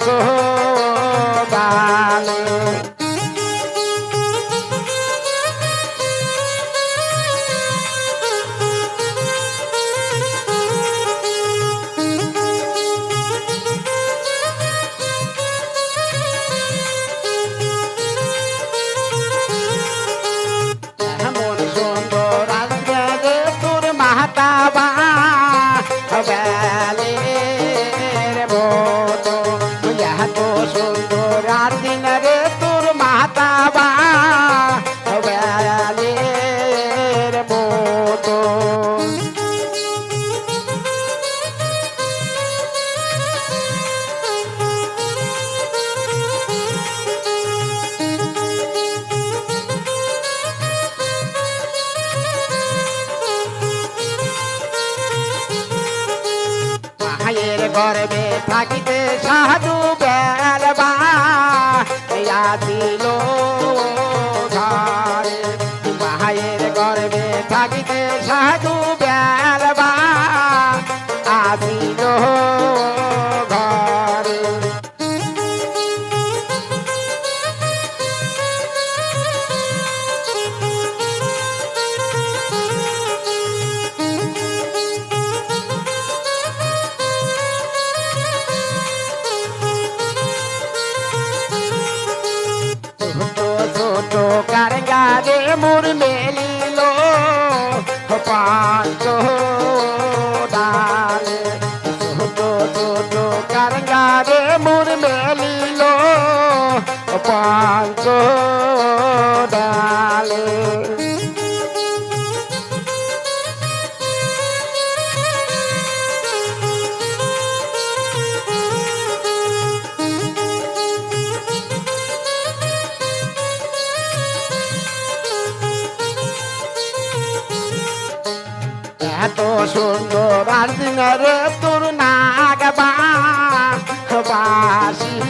সহদালে গর্বে থাকিতে সাধু বেলবা দিল মায়ের গর্বে থাকিতে সাধু বেলবা আসিল মোর মেলিল পাঁচ ডালে। ছোট ছোট কারগারে মোর মেলিল পাঁচ এত সুন্দর আর দিনের তোর নাগবা। বাসি